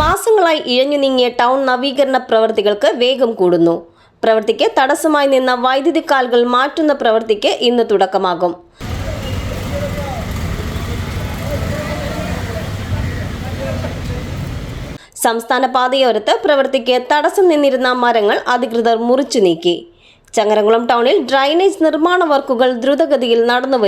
വർഷങ്ങളായി ഇഴഞ്ഞു നീങ്ങിയ ടൗൺ നവീകരണ പ്രവൃത്തികൾക്ക് വേഗം കൂടുന്നു. പ്രവൃത്തിക്ക് തടസ്സമായി നിന്ന വൈദ്യുതി കാലുകൾ മാറ്റുന്ന പ്രവൃത്തിക്ക് ഇന്ന് തുടക്കമാകും. സംസ്ഥാന പാതയോരത്ത് പ്രവൃത്തിക്ക് തടസ്സം നിന്നിരുന്ന മരങ്ങൾ അധികൃതർ മുറിച്ചു നീക്കി. ചങ്ങരംകുളം ടൗണിൽ ഡ്രൈനേജ് നിർമ്മാണ വർക്കുകൾ ദ്രുതഗതിയിൽ നടന്നു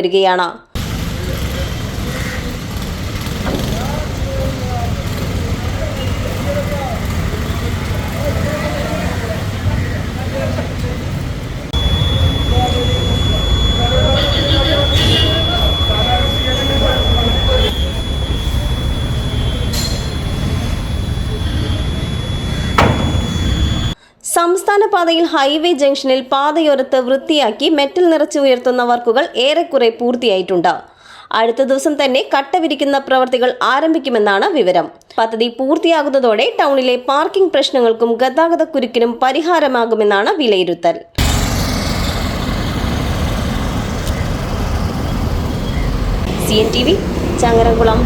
സംസ്ഥാന പാതയിൽ ഹൈവേ ജംഗ്ഷനിൽ പാതയോരത്ത് വൃത്തിയാക്കി മെറ്റൽ നിറച്ച് ഉയർത്തുന്ന വർക്കുകൾ ഏറെക്കുറെ പൂർത്തിയായിട്ടുണ്ട്. അടുത്ത ദിവസം തന്നെ കട്ടവിരിക്കുന്ന പ്രവൃത്തികൾ ആരംഭിക്കുമെന്നാണ് വിവരം. പദ്ധതി പൂർത്തിയാകുന്നതോടെ ടൗണിലെ പാർക്കിംഗ് പ്രശ്നങ്ങൾക്കും ഗതാഗതക്കുരുക്കിനും പരിഹാരമാകുമെന്നാണ് വിലയിരുത്തൽ. C N T V Changaramkulam.